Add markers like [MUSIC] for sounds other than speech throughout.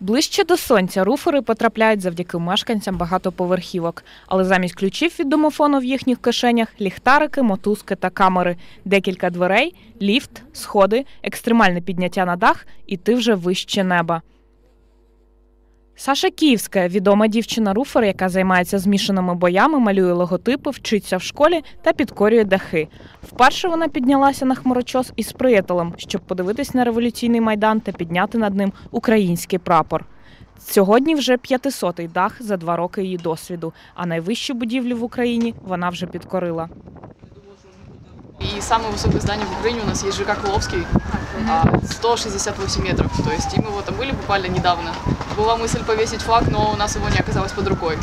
Ближче до сонця руфери потрапляють завдяки мешканцям багатоповерхівок, але замість ключів від домофону в їхніх кишенях ліхтарики, мотузки та камери, декілька дверей, ліфт, сходи, екстремальне підняття на дах, і ти вже вище неба. Саша Київська, відома дівчина-руфер, яка займається змішаними боями, малює логотипи, вчиться в школі та підкорює дахи. Вперше вона піднялася на хмарочос із приятелем, щоб подивитись на революційний майдан та підняти над ним український прапор. Сьогодні вже 500-й дах за два роки її досвіду, а найвищу будівлю в Україні вона вже підкорила. И самое высокое здание в Украине у нас есть ЖК Кловский, а, 168 метров. То есть и мы вот там были буквально недавно. Была мысль повесить флаг, но у нас его не оказалось под рукой.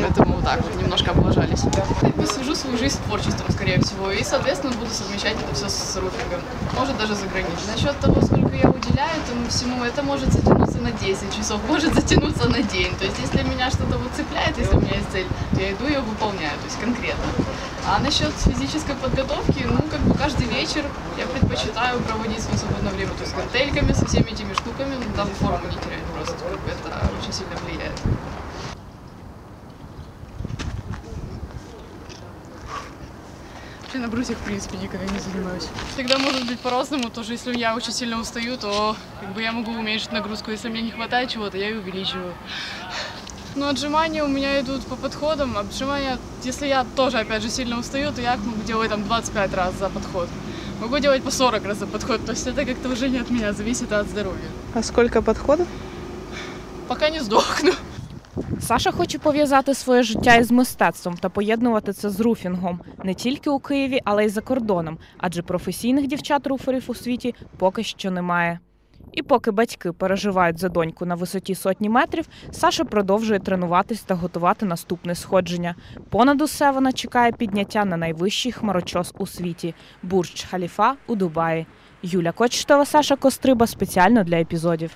Поэтому вот так вот немножко облажались. Как бы свяжу свою жизнь творчеством, скорее всего. И, соответственно, буду совмещать это все с руфингом. Может, даже за границей. Насчет того, сколько я уделяю этому всему, это может затянуться на 10 часов, [LAUGHS] может затянуться на день. То есть, если меня что-то вот цепляет, если у меня есть цель, то я иду и ее выполняю, то есть конкретно. А насчет физической подготовки, ну, как бы каждый вечер я предпочитаю проводить свое свободное время, то есть с гантельками, со всеми этими штуками, там форму не терять просто, как бы это очень сильно влияет. Вообще на брусьях, в принципе, никогда не занимаюсь. Всегда может быть по-разному, тоже если я очень сильно устаю, то как бы я могу уменьшить нагрузку, если мне не хватает чего-то, я ее увеличиваю. Ну, отжимания у меня идут по подходам. Отжимания, если я тоже, опять же, сильно устаю, то я могу делать там 25 раз за подход. Могу делать по 40 раз за подход. То есть это как-то уже не от меня, зависит от здоровья. А сколько подходов? Пока не сдохну. Саша хоче пов'язати своє життя із мистецтвом та поєднувати це з руфінгом не тільки у Києві, але й за кордоном, адже професійних дівчат-руферів у світі поки що немає. І поки батьки переживають за доньку на висоті сотні метрів, Саша продовжує тренуватись та готувати наступне сходження. Понад усе вона чекає підняття на найвищий хмарочос у світі Бурдж Халіфа у Дубаї. Юля Кочетова, Саша Костриба спеціально для епізодів.